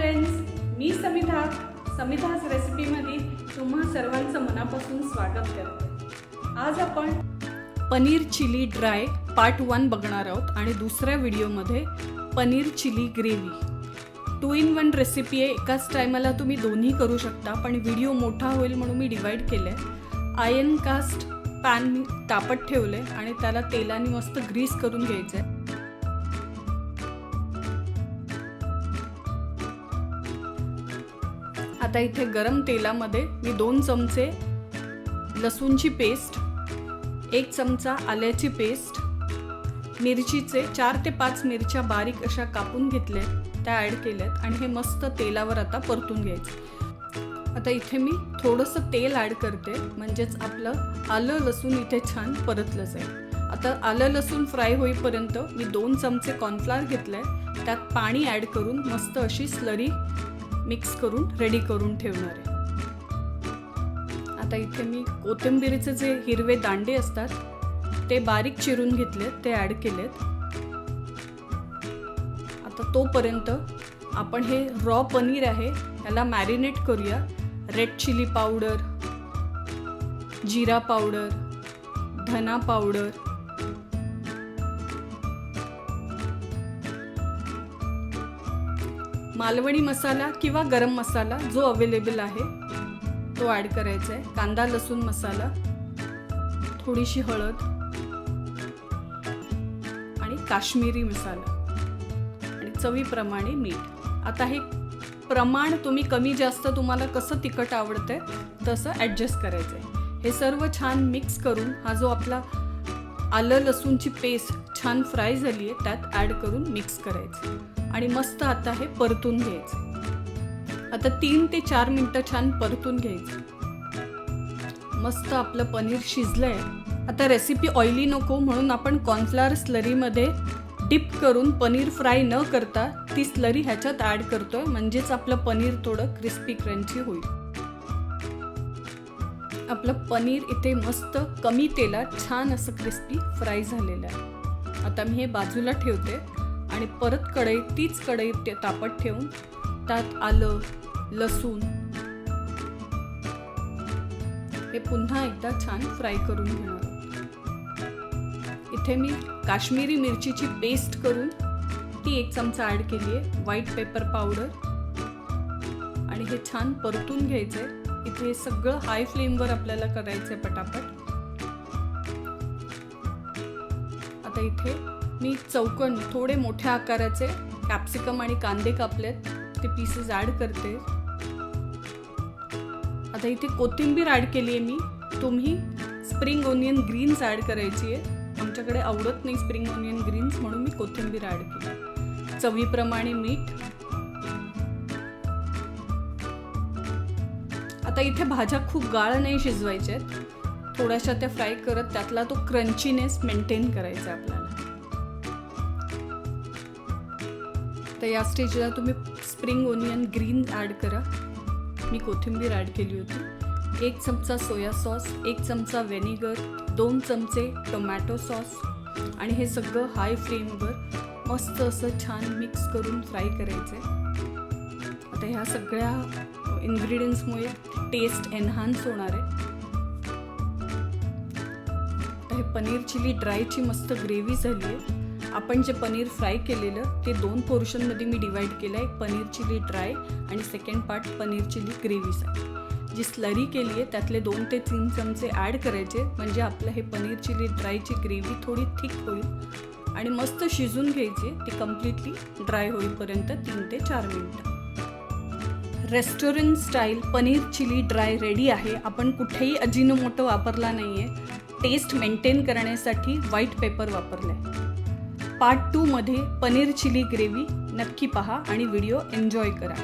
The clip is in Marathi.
फ्रेंड्स मी समिधा. समिधाज रेसिपीमध्ये तुम्हा सर्वांचं मनापासून स्वागत करते. आज आपण paneer chilli dry part one बघणार आहोत आणि दुसऱ्या व्हिडिओमध्ये paneer chilli gravy two in one recipe आहे. एकाच टायमाला तुम्ही दोन्ही करू शकता पण व्हिडिओ मोठा होईल म्हणून मी डिवाईड केलं आहे आयन कास्ट पॅन मी तापत ठेवलं आहे आणि त्याला तेलाने मस्त ग्रीस करून घ्यायचं आहे आता इथे गरम तेलामध्ये मी दोन चमचे लसूणची पेस्ट एक चमचा आल्याची पेस्ट मिरचीचे चार ते पाच मिरच्या बारीक अशा कापून घेतल्या त्या ॲड केल्यात आणि हे मस्त तेलावर आता परतून घ्यायचं. आता इथे मी थोडंसं तेल ॲड करते म्हणजेच आपलं आलं लसूण इथे छान परतलं जाईल. आता आलं लसूण फ्राय होईपर्यंत मी दोन चमचे कॉर्नफ्लावर घेतलंय त्यात पाणी ॲड करून मस्त अशी स्लरी मिक्स करून रेडी करून ठेवणार आहे. आता इथे मी कोथिंबिरीचे जे हिरवे दांडे असतात ते बारीक चिरून घेतलेत ते ॲड केलेत. आता तोपर्यंत आपण हे रॉ पनीर आहे याला मॅरिनेट करूया. रेड चिली पावडर जिरा पावडर धना पावडर मालवणी मसाला किंवा गरम मसाला जो अवेलेबल आहे तो ॲड करायचा आहे. कांदा लसूण मसाला थोडीशी हळद आणि काश्मीरी मसाला आणि चवीप्रमाणे मीठ. आता हे प्रमाण तुम्ही कमी जास्त तुम्हाला कसं तिखट आवडतंय तसं ॲडजस्ट करायचं आहे हे सर्व छान मिक्स करून हा जो आपला आलं लसूणची पेस्ट छान फ्राय झाली आहे त्यात ॲड करून मिक्स करायचं. आणि मस्त आता हे परतून घ्यायचं. आता तीन ते चार मिनटं छान परतून घ्यायचं. मस्त आपलं पनीर शिजलंय. आता रेसिपी ऑइली नको म्हणून आपण कॉर्नफ्लावर स्लरीमध्ये डिप करून पनीर फ्राय न करता ती स्लरी ह्याच्यात ॲड करतोय. म्हणजेच आपलं पनीर थोडं क्रिस्पी क्रंची होईल. आपलं पनीर इथे मस्त कमी तेलात छान असं क्रिस्पी फ्राय झालेलं आहे. आता मी हे बाजूला ठेवते आणि परत कढई तीच कढई ते तापत ठेवून त्यात आलं लसूण. हे पुन्हा एकदा छान फ्राय करून घेणार इथे मी काश्मीरी मिरचीची पेस्ट करून ती एक चमचा ॲड केली आहे. व्हाईट पेपर पावडर आणि हे छान परतून घ्यायचंय. इथे सगळं हाय फ्लेमवर आपल्याला करायचं आहे पटापट. आता इथे मी चौकन थोडे मोठ्या आकाराचे कॅप्सिकम आणि कांदे कापलेत. ते पीसेस ॲड करते. आता इथे कोथिंबीर ॲड केली आहे मी. तुम्ही स्प्रिंग ओनियन ग्रीन्स ॲड करायची आहे आमच्याकडे आवडत नाही स्प्रिंग ओनियन ग्रीन्स म्हणून मी कोथिंबीर ॲड केली. चवीप्रमाणे मीठ आता इथे भाज्या खूप गाळ नाही शिजवायच्या आहेत थोड्याशा त्या फ्राय करत त्यातला तो क्रंचीनेस मेंटेन करायचा आपल्याला. तर या स्टेजला तुम्ही स्प्रिंग ओनियन ग्रीन ॲड करा. मी कोथिंबीर ॲड केली होती. एक चमचा सोया सॉस एक चमचा व्हेनिगर दोन चमचे टोमॅटो सॉस आणि हे सगळं हाय फ्लेमवर मस्त असं छान मिक्स करून फ्राय करायचं आहे आता ह्या सगळ्या इन्ग्रेडियंट्समुळे टेस्ट एन्हान्स होणार आहे. हे पनीर चिली ड्रायची मस्त ग्रेव्ही झाली आहे. आपण जे पनीर फ्राय केलेलं ते दोन पोर्शनमध्ये मी डिवाईड केलं आहे पनीर चिली ड्राय आणि सेकंड पार्ट पनीर चिली ग्रेव्हीसाठी जी स्लरी केली आहे त्यातले दोन ते तीन चमचे ॲड करायचे म्हणजे आपलं हे पनीर चिली ड्रायची ग्रेव्ही थोडी थिक होईल आणि मस्त शिजून घ्यायची ती कम्प्लिटली ड्राय होईपर्यंत तीन ते चार मिनटं. Restaurant style paneer chilli dry ready आहे. आपण कुठेही अजिनोमोटो वापरला नाही आहे टेस्ट मेंटेन करण्यासाठी व्हाईट पेपर वापरला आहे पार्ट टूमध्ये पनीर चिली ग्रेव्ही नक्की पहा आणि व्हिडिओ एन्जॉय करा.